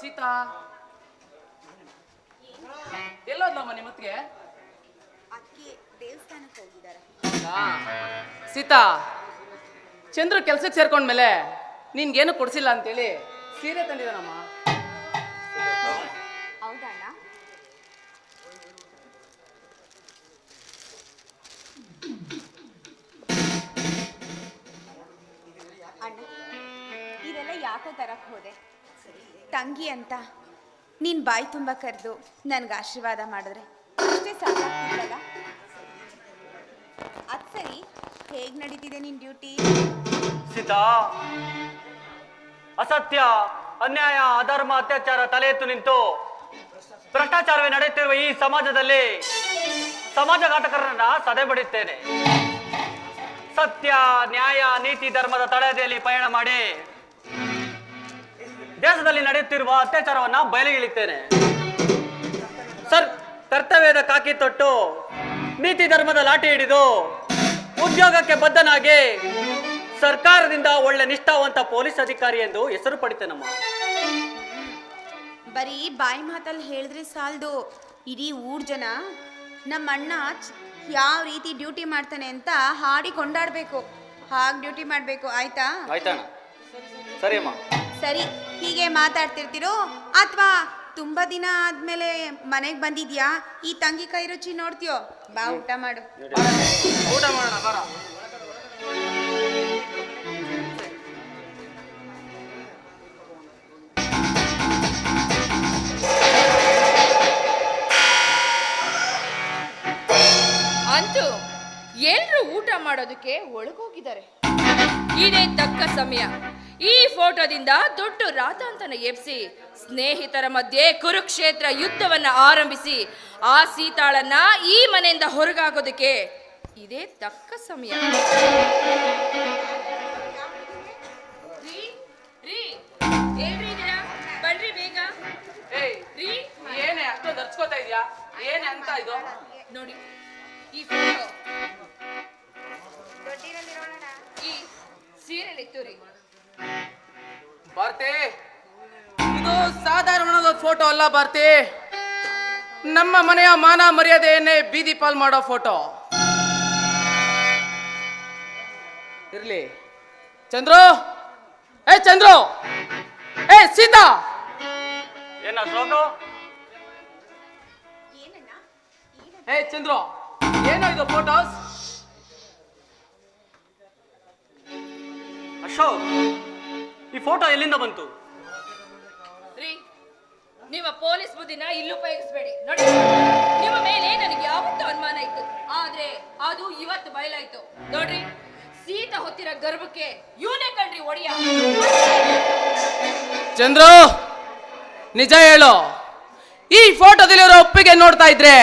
ಸೀತಾ. ಎಲ್ಲೋದ್ಲಮ್ಮ ನಿಮ್ಮ ಹೊತ್ತಿಗೆ ಅಕ್ಕಿ ದೇವಸ್ಥಾನಕ್ಕೆ ಹೋಗಿದ್ದಾರೆ. ಸೀತಾ ಚಂದ್ರ ಕೆಲ್ಸಕ್ಕೆ ಸೇರ್ಕೊಂಡ್ಮೇಲೆ ನಿನ್ಗೇನು ಕೊಡ್ಸಿಲ್ಲ ಅಂತೇಳಿ ಸೀರೆ ತಂದಿದ್ದಾನಮ್ಮ. ಹೌದಣ್ಣ ಅಣ್ಣ ಇದೆಲ್ಲ ಯಾಕೋ ತರಕ್ಕೆ ಹೋದೆ? ತಂಗಿ ಅಂತ ನೀನ್ ಬಾಯಿ ತುಂಬ ಕರೆದು ನನ್ಗೆ ಆಶೀರ್ವಾದ ಮಾಡಿದ್ರೆ ಅದ್ ಸರಿ. ಹೇಗ್ ನಡೀತಿದೆ ನಿನ್ ಡ್ಯೂಟಿ? ಸೀತಾ, ಅಸತ್ಯ, ಅನ್ಯಾಯ, ಅಧರ್ಮ, ಅತ್ಯಾಚಾರ ತಲೆ ಎತ್ತು ನಿಂತು ಭ್ರಷ್ಟಾಚಾರವೇ ನಡೆಯುತ್ತಿರುವ ಈ ಸಮಾಜದಲ್ಲಿ ಸಮಾಜಘಾತಕರನ್ನ ಸದೆ ಬಡಿಸ್ತೇನೆ ಸತ್ಯ, ನ್ಯಾಯ, ನೀತಿ, ಧರ್ಮದ ತಳಹದಿಯಲ್ಲಿ ಪಯಣ ಮಾಡಿ ದೇಶದಲ್ಲಿ ನಡೆಯುತ್ತಿರುವ ಅತ್ಯಾಚಾರವನ್ನ ಬಯಲಿಗಿಳಿತೇನೆ ಸರ್ ಕರ್ತವ್ಯದ ಕಾಕಿ ತೊಟ್ಟು ನೀತಿ ಧರ್ಮದ ಲಾಠಿ ಹಿಡಿದು ಉದ್ಯೋಗಕ್ಕೆ ಬದ್ಧನಾಗಿ ಸರ್ಕಾರದಿಂದ ಒಳ್ಳೆ ನಿಷ್ಠಾವಂತ ಪೊಲೀಸ್ ಅಧಿಕಾರಿ ಎಂದು ಹೆಸರು ಪಡಿತೇನಮ್ಮ ಬರೀ ಬಾಯಿ ಮಾತಲ್ಲಿ ಹೇಳಿದ್ರೆ ಸಾಲದು. ಇಡೀ ಊರ್ ಜನ ನಮ್ಮ ಅಣ್ಣ ಯಾವ ರೀತಿ ಡ್ಯೂಟಿ ಮಾಡ್ತಾನೆ ಅಂತ ಹಾಡಿ ಕೊಂಡಾಡ್ಬೇಕು. ಹಾಗೆ ಡ್ಯೂಟಿ ಮಾಡಬೇಕು. ಆಯ್ತಾ? ಆಯ್ತಣ್ಣ. ಸರಿ ಅಮ್ಮ ಸರಿ ಹೀಗೆ ಮಾತಾಡ್ತಿರ್ತಿರೋ ಅಥವಾ ತುಂಬಾ ದಿನ ಆದ್ಮೇಲೆ ಮನೆಗೆ ಬಂದಿದ್ಯಾ? ಈ ತಂಗಿ ಕೈ ರುಚಿ ನೋಡ್ತೀಯೋ? ಬಾ ಊಟ ಮಾಡು. ಊಟ ಮಾಡೋಣ ಬರ. ಅಂತೂ ಎಲ್ರು ಊಟ ಮಾಡೋದಕ್ಕೆ ಒಳಗೋಗಿದ್ದಾರೆ. ಇದೇ ತಕ್ಕ ಸಮಯ. ಈ ಫೋಟೋದಿಂದ ದೊಡ್ಡ ರಾತಾಂತನ ಎಬ್ಸಿ ಸ್ನೇಹಿತರ ಮಧ್ಯೆ ಕುರುಕ್ಷೇತ್ರ ಯುದ್ಧವನ್ನ ಆರಂಭಿಸಿ ಆ ಸೀತಾಳನ್ನ ಈ ಮನೆಯಿಂದ ಹೊರಗಾಗೋದಕ್ಕೆ ಇದೇ ತಕ್ಕ ಸಮಯ. ಭಾರತಿ ನಮ್ಮ ಮನೆಯ ಮಾನ ಮರ್ಯಾದೆಯನ್ನೇ ಬೀದಿ ಪಾಲ್ ಮಾಡೋ ಫೋಟೋ. ಇರ್ಲಿ. ಚಂದ್ರು! ಏ ಚಂದ್ರು! ಏ ಸೀತಾ! ಏನ ಸೋನು? ಏ ಚಂದ್ರು! ಏನೋ ಇದು ಫೋಟೋಸ್ ಅಶೋಕ್ ಈ ಫೋಟೋ ಎಲ್ಲಿಂದ ಬಂತು? ನಿಮ್ಮ ಪೊಲೀಸ್ ಬುದ್ಧಿನ ಇಲ್ಲಿ ಉಪಯೋಗಿಸ್ಬೇಡಿ. ನೋಡಿ, ನಿಮ್ಮ ಮೇಲೆ ನನಗೆ ಯಾವತ್ತೂ ಅನುಮಾನ ಇತ್ತು. ಆದ್ರೆ ಅದು ಇವತ್ತು ಬಯಲಾಯ್ತು. ನೋಡ್ರಿ, ಸೀತ ಹೊತ್ತಿರ ಗರ್ಭಕ್ಕೆ ಇವನೇ ಕಣ್ರಿ ಒಡೆಯ. ಚಂದ್ರು, ನಿಜ ಹೇಳು. ಈ ಫೋಟೋದಲ್ಲಿರೋ ಒಪ್ಪಿಗೆ ನೋಡ್ತಾ ಇದ್ರೆ,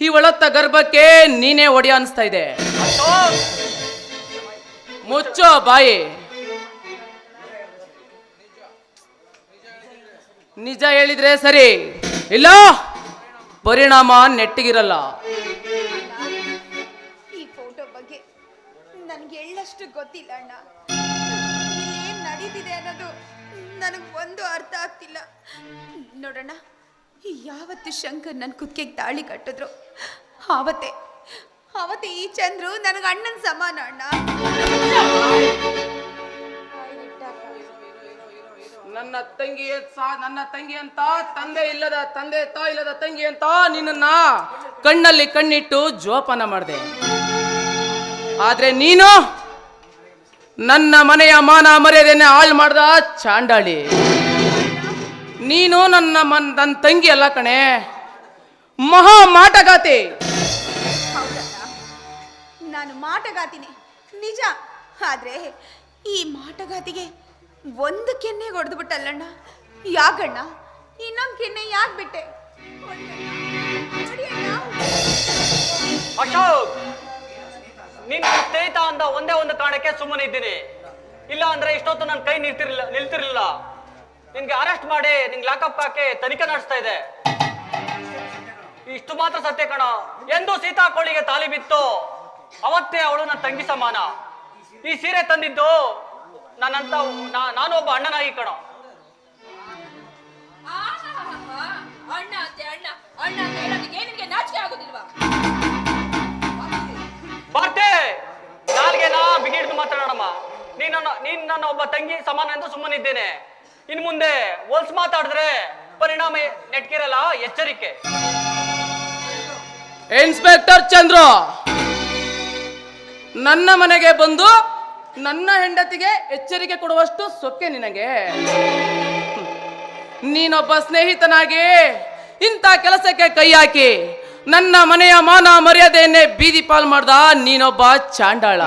ಈ ಒಳತ್ತ ಗರ್ಭಕ್ಕೆ ನೀನೇ ಒಡೆಯ ಅನಿಸ್ತಾ ಇದೆ. ಮುಚ್ಚೋ ಬಾಯಿ. ನಿಜ ಹೇಳಿದ್ರೆ ಸರಿ. ಇಲ್ಲ, ಪರಿಣಾಮ ನೆಟ್ಟಿಗಿರಲ್ಲ. ಈ ಫೋಟೋ ಬಗ್ಗೆ ನನಗೆ ಎಳ್ಳಷ್ಟು ಗೊತ್ತಿಲ್ಲ ಅಣ್ಣ. ಏನ್ ನಡೀತಿದೆ ಅನ್ನೋದು ನನಗೆ ಒಂದು ಅರ್ಥ ಆಗ್ತಿಲ್ಲ. ನೋಡೋಣ ಯಾವತ್ತು ಶಂಕರ್ ನನ್ನ ಕುತ್ತಿಗೆಗೆ ತಾಳಿ ಕಟ್ಟಿದ್ರು? ಆವತ್ತೆ ಆವತ್ತೆ ಈ ಚಂದ್ರು ನನಗೆ ಅಣ್ಣನ ಸಮಾನ ಅಣ್ಣ. ನನ್ನ ತಂಗಿ ನನ್ನ ತಂಗಿ ಅಂತ, ತಂದೆ ಇಲ್ಲದ ತಂದೆ ತಾ ಇಲ್ಲದ ತಂಗಿ ಅಂತ ನಿನ್ನನ್ನ ಕಣ್ಣಲ್ಲಿ ಕಣ್ಣಿಟ್ಟು ಜೋಪಾನ ಮಾಡಿದೆ. ಆದ್ರೆ ನೀನು ನನ್ನ ಮನೆಯ ಮಾನ ಮರ್ಯಾದೆನೆ ಹಾಳು ಮಾಡ್ದ ಚಾಂಡಾಳಿ. ನೀನು ನನ್ನ ಮನ್, ನನ್ನ ತಂಗಿ ಅಲ್ಲ ಕಣೆ. ಮಹಾ ಮಾಟಗಾತಿ. ನಾನು ಮಾಟಗಾತಿನಿ. ನಿಜ. ಆದ್ರೆ ಈ ಮಾಟಗಾತಿಗೆ ಒಂದು ಕೆನ್ನೆ ಹೊಡೆದು ಬಿಟ್ಟಲ್ಲಣ್ಣ ಯಾಕಣ್ಣ? ಇನ್ನೊಂದು ಕೆನ್ನೆ ಯಾಕೆ ಬಿಟ್ಟೆ. ಅಶೋಕ್, ನಿನ್ನ ಸ್ನೇಹಿತ ಅಂದ ಒಂದೇ ಒಂದು ಕಾರಣಕ್ಕೆ ಸುಮ್ಮನೆ ಇದ್ದೀನಿ. ಇಲ್ಲ ಅಂದ್ರೆ ಇಷ್ಟೊತ್ತು ನನ್ನ ಕೈ ನಿಲ್ತಿರ್ಲಿಲ್ಲ ನಿಲ್ತಿರ್ಲಿಲ್ಲ. ನಿನ್ಗೆ ಅರೆಸ್ಟ್ ಮಾಡಿ ನಿಂಗೆ ಲಾಕಪ್ ಹಾಕಿ ತನಿಖೆ ನಡೆಸ್ತಾ ಇದೆ. ಇಷ್ಟು ಮಾತ್ರ ಸತ್ಯ ಕಣ. ಎಂದು ಸೀತಾ ಕೋಳಿಗೆ ತಾಲಿ ಬಿತ್ತು. ಅವತ್ತೇ ಅವಳು ನನ್ನ ತಂಗಿ ಸಮಾನ. ಈ ಸೀರೆ ತಂದಿದ್ದು ನನ್ನಂತ ನಾ- ನಾನು ಒಬ್ಬ ಅಣ್ಣನಾಗಿ ಕಣ. ಅಣ್ಣ ಅಂತೆ ಅಣ್ಣ. ಅಣ್ಣ ಅಂತ ಹೇಳೋದಕ್ಕೆ ನಿನಗೆ ನಾಚಿಕೆ ಆಗೋದಿಲ್ವಾ? ಬರ್ತೆ! ನಾಲ್ಗೆ ನಾ ಬಿಗಿಡ್ದು ಮಾತಾಡೋಣಮ್ಮ. ನೀನು ನನ್ನ ನೀನ್ ನನ್ನ ಒಬ್ಬ ತಂಗಿ ಸಮಾನ ಎಂದು ಸುಮ್ಮನಿದ್ದೇನೆ. ಇನ್ ಮುಂದೆ ಹೋಲ್ಸ್ ಮಾತಾಡಿದ್ರೆ ಪರಿಣಾಮ ನೆಟ್ಕಿರಲ್ಲ ಎಚ್ಚರಿಕೆ. ಇನ್ಸ್ಪೆಕ್ಟರ್ ಚಂದ್ರು ನನ್ನ ಮನೆಗೆ ಬಂದು ನನ್ನ ಹೆಂಡತಿಗೆ ಎಚ್ಚರಿಕೆ ಕೊಡುವಷ್ಟು ಸೊಕ್ಕೆ ನಿನಗೆ. ನೀನೊಬ್ಬ ಸ್ನೇಹಿತನಾಗಿ ಇಂಥ ಕೆಲಸಕ್ಕೆ ಕೈ ಹಾಕಿ ನನ್ನ ಮನೆಯ ಮಾನ ಮರ್ಯಾದೆಯನ್ನೇ ಬೀದಿ ಪಾಲ್ ಮಾಡ್ದ ನೀನೊಬ್ಬ ಚಾಂಡಾಳ.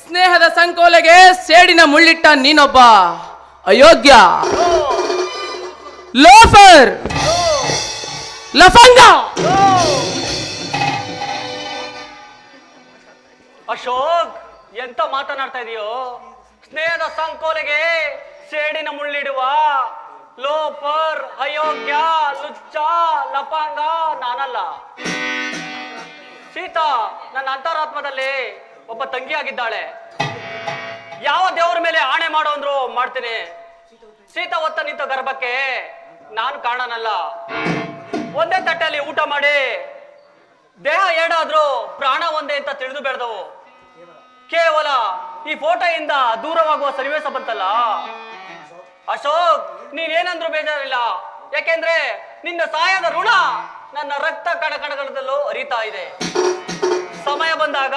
ಸ್ನೇಹದ ಸಂಕೋಲೆಗೆ ಸೇಡಿನ ಮುಳ್ಳಿಟ್ಟ ನೀನೊಬ್ಬ ಅಯೋಗ್ಯ. ಲೋಫರ್. ಲಫಂಗ. ಅಶೋಕ್, ಎಂತ ಮಾತನಾಡ್ತಾ ಇದೆಯೋ? ಸ್ನೇಹದ ಸಂಕೋಲೆಗೆ ಸೇಡಿನ ಮುಳ್ಳಿಡುವ ಲೋಪರ್, ಅಯೋಗ್ಯ ಲುಚ್ಚ ಲಪಾಂಗ ನಾನಲ್ಲ. ಸೀತಾ, ನನ್ನ ಅಂತರಾತ್ಮದಲ್ಲಿ ಒಬ್ಬ ತಂಗಿಯಾಗಿದ್ದಾಳೆ. ಯಾವ ದೇವರ ಮೇಲೆ ಆಣೆ ಮಾಡೋ ಅಂದ್ರು ಮಾಡ್ತೀನಿ. ಸೀತಾ ಒತ್ತ ನಿಂತ ಗರ್ಭಕ್ಕೆ ನಾನು ಕಾರಣನಲ್ಲ. ಒಂದೇ ತಟ್ಟೆಯಲ್ಲಿ ಊಟ ಮಾಡಿ, ದೇಹ ಏಡಾದ್ರೂ ಪ್ರಾಣ ಒಂದೇ ಅಂತ ತಿಳಿದು ಬೆಳೆದವು. ಕೇವಲ ಈ ಫೋಟೋಯಿಂದ ದೂರವಾಗುವ ಸನ್ನಿವೇಶ ಬಂತಲ್ಲ? ಅಶೋಕ್ ನೀನೇನಂದ್ರೂ ಬೇಜಾರಿಲ್ಲ. ಯಾಕೆಂದ್ರೆ ನಿನ್ನ ಸಹಾಯದ ಋಣ ನನ್ನ ರಕ್ತ ಕಣ ಕಣಗಳದಲ್ಲೂ ಹರಿತಾ ಇದೆ. ಸಮಯ ಬಂದಾಗ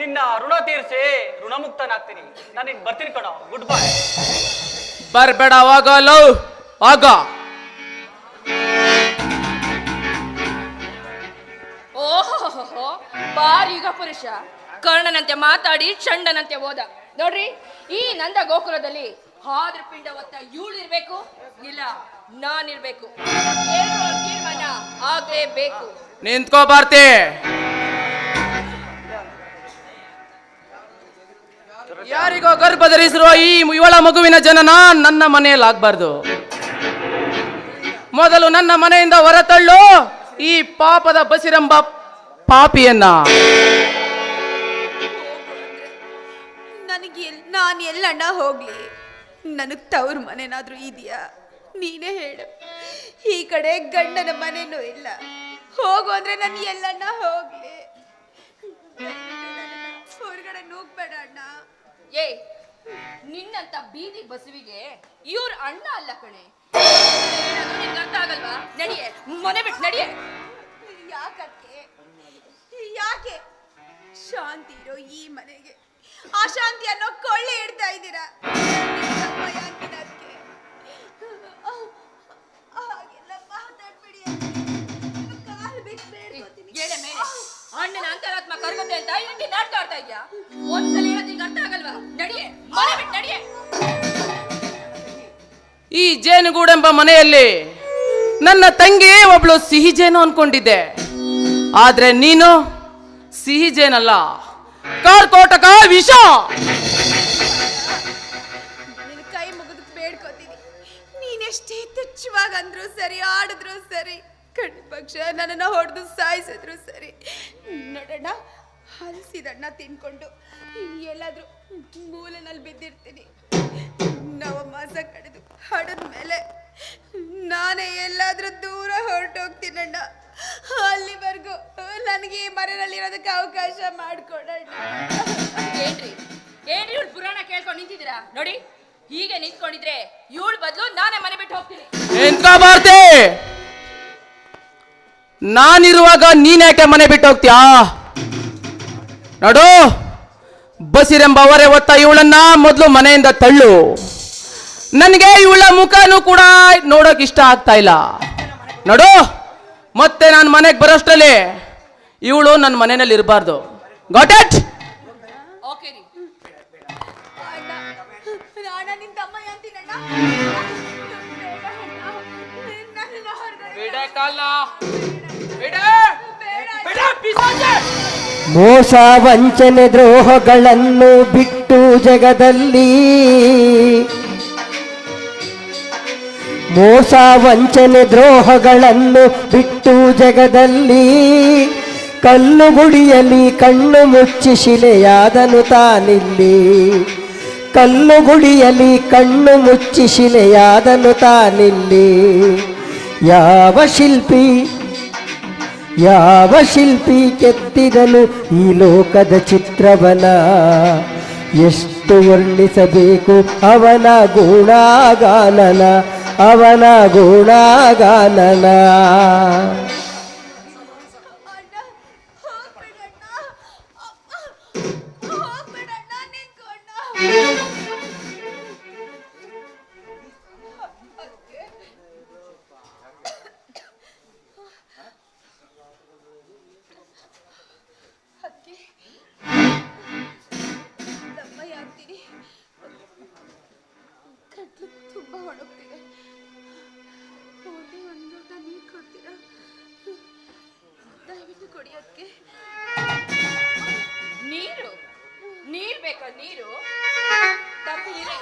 ನಿನ್ನ ಋಣ ತೀರಿಸಿ ಋಣಮುಕ್ತನಾಗ್ತೀನಿ. ನಾನು ಇನ್ ಬರ್ತೀನಿ ಕಣೋ. ಗುಡ್ ಬೈ ಬರ್ಬೇಡ ಆಗ ಲವ್ ಆಗ ಓಹೋ ಬಾರೀಗ ಪುರುಷ. ಕರ್ಣನಂತೆ ಮಾತಾಡಿ ಚಂಡನಂತೆ ಹೋದ. ನೋಡ್ರಿ, ಈ ನಂದ ಗೋಕುಲದಲ್ಲಿ ಹಾದ್ರ ಪಿಂಡ ಒತ್ತ ಇರ್ಬೇಕು, ಇಲ್ಲ ನಾನಿರ್ಬೇಕು. ತೀರ್ಮಾನ ಆಗ್ಲೇಬೇಕು. ನಿಂತ್ಕೋ ಯಾರಿಗೋ ಗರ್ಭ ಧರಿಸಿರುವ ಈ ಇವಳ ಮಗುವಿನ ಜನನ ನನ್ನ ಮನೆಯಲ್ಲಿ ಆಗ್ಬಾರ್ದು. ಮೊದಲು ನನ್ನ ಮನೆಯಿಂದ ಹೊರತಳ್ಳು ಈ ಪಾಪದ ಬಸಿರಂಬ ಪಾಪಿಯನ್ನ. ನನಗೆ ಎಲ್ ನಾನು ಎಲ್ಲಣ್ಣ ಹೋಗ್ಲಿ. ನನಗೆ ತವ್ರ ಮನೆನಾದ್ರೂ ಇದೆಯಾ? ನೀನೇ ಹೇಳು. ಈ ಕಡೆ ಗಂಡನ ಮನೆನೂ ಇಲ್ಲ. ಹೋಗು ಅಂದ್ರೆ ನಾನು ಎಲ್ಲಣ್ಣ ಹೋಗ್ಲಿ. ಹೊರಗಡೆ ನೂಗ್ಬೇಡ ಅಣ್ಣ. ಏ ನಿನ್ನಂತ ಬೀದಿ ಬಸವಿಗೆ ಇವ್ರ ಅಣ್ಣ ಅಲ್ಲ ಕಣೆ. ನಿನ್ಗೆ ಅರ್ಥ ಆಗಲ್ವಾ? ನಡಿಯೆ ಮನೆ ಬಿಟ್ಟು ನಡಿಯೆ. ಯಾಕಕ್ಕೆ? ಯಾಕೆ? ಶಾಂತಿ ಇರೋ ಈ ಮನೆಗೆ. ಅಶಾಂತಿ ಅನ್ನೋ ಕೊಳ್ಳೆ ಇಡ್ತಾ ಇದ್ದೀರಾ. ಅಣ್ಣನ ಅಂತರಾತ್ಮ ಅಂತ ಇಲ್ಲಿ ಇದ್ಯಾ? ಒಂದ್ಸಲ ಹೇಳೋದು ಅರ್ಥ ಆಗಲ್ವಾ? ನಡಿಯೆ ಮನೆ ಬಿಟ್ಟು ನಡಿಯೆ. ಈ ಜೇನುಗೂಡೆಂಬ ಮನೆಯಲ್ಲಿ ನನ್ನ ತಂಗಿ ಒಬ್ಳು ಸಿಹಿ ಜೇನು ಅನ್ಕೊಂಡಿದ್ದೆ. ಆದ್ರೆ ನೀನು ಸಿಹಿ ಜೇನಲ್ಲ ಕಾರ್ಕೋಟಕ ವಿಷ. ನಿನ್ನ ಕೈ ಮುಗಿದು ಬೇಡ್ಕೋತೀನಿ. ನೀನೆಷ್ಟೇ ತುಚ್ಛವಾಗಿ ಅಂದ್ರು ಸರಿ, ಆಡಿದ್ರು ಸರಿ, ಕಣ್ಣು ಪಕ್ಷ ನನ್ನನ್ನು ಹೊಡೆದು ಸಾಯಿಸಿದ್ರು ಸರಿ ನೋಡೋಣ ಹಲಸಿದಣ್ಣ ತಿನ್ಕೊಂಡು ಎಲ್ಲಾದ್ರೂ ಮೂಲೆನಲ್ಲಿ ಬಿದ್ದಿರ್ತೀನಿ. ನವಮಾಸ ಮಾಸ ಹಡದ ಮೇಲೆ ನಾನೇ ಎಲ್ಲಾದ್ರೂ ದೂರ ಹೊರಟೋಗ್ತೀನಣ್ಣ. ಅಲ್ಲಿವರೆಗೂ ನನಗೆ ಈ ಮನೆಯಲ್ಲಿರೋದಕ್ಕೆ ಅವಕಾಶ ಮಾಡ್ಕೊಡ್ರಿ ಏನ್ರಿ? ಏನ್ರಿ ಇವಳು ಪುರಾಣ ಕೇಳ್ಕೊಂಡು ನಿಂತಿದ್ದೀರಾ? ನೋಡಿ ಹೀಗೆ ನಿಂತ್ಕೊಂಡಿದ್ರೆ ಇವಳು ಬದಲು ನಾನೇ ಮನೆ ಬಿಟ್ಟು ಹೋಗ್ತೀನಿ. ಭಾರತಿ? ನಾನಿರುವಾಗ ನೀನ್ಯಾಕೆ ಮನೆ ಬಿಟ್ಟು ಹೋಗ್ತೀಯಾ? ನೋಡು ಬಸಿರೆಂಬ ಅವರೇ ಹೊತ್ತ ಇವಳನ್ನ ಮೊದಲು ಮನೆಯಿಂದ ತಳ್ಳು. ನನಗೆ ಇವಳ ಮುಖನೂ ಕೂಡ ನೋಡೋಕೆ ಇಷ್ಟ ಆಗ್ತಾ ಇಲ್ಲ. ನೋಡು ಮತ್ತೆ ನಾನು ಮನೆಗೆ ಬರೋಷ್ಟರಲ್ಲಿ ಇವಳು ನನ್ನ ಮನೆಯಲ್ಲಿ ಇರಬಾರ್ದು. ಗಾಟ್ ಇಟ್ ಮೋಸ ವಂಚನೆ ದ್ರೋಹಗಳನ್ನು ಬಿಟ್ಟು ಜಗದಲ್ಲಿ ಮೋಸ ವಂಚನೆ ದ್ರೋಹಗಳನ್ನು ಬಿಟ್ಟು ಜಗದಲ್ಲಿ ಕಲ್ಲು ಗುಡಿಯಲಿ ಕಣ್ಣು ಮುಚ್ಚಿ ಶಿಲೆಯಾದನು ತಾನಿಲ್ಲಿ. ಕಲ್ಲು ಗುಡಿಯಲಿ ಕಣ್ಣು ಮುಚ್ಚಿ ಶಿಲೆಯಾದನು ತಾನಿಲ್ಲಿ. ಯಾವ ಶಿಲ್ಪಿ ಯಾವ ಶಿಲ್ಪಿ ಕೆತ್ತಿದನು ಈ ಲೋಕದ ಚಿತ್ರವನ? ಎಷ್ಟು ವರ್ಣಿಸಬೇಕು ಅವನ ಗುಣಗಾನನ? ಅವನ ಗುಣಗಾನನ. ದಯವಿಟ್ಟು ನೀರು. ನೀರು ಬೇಕಾ? ನೀರು? ತರ್ತೀನಿ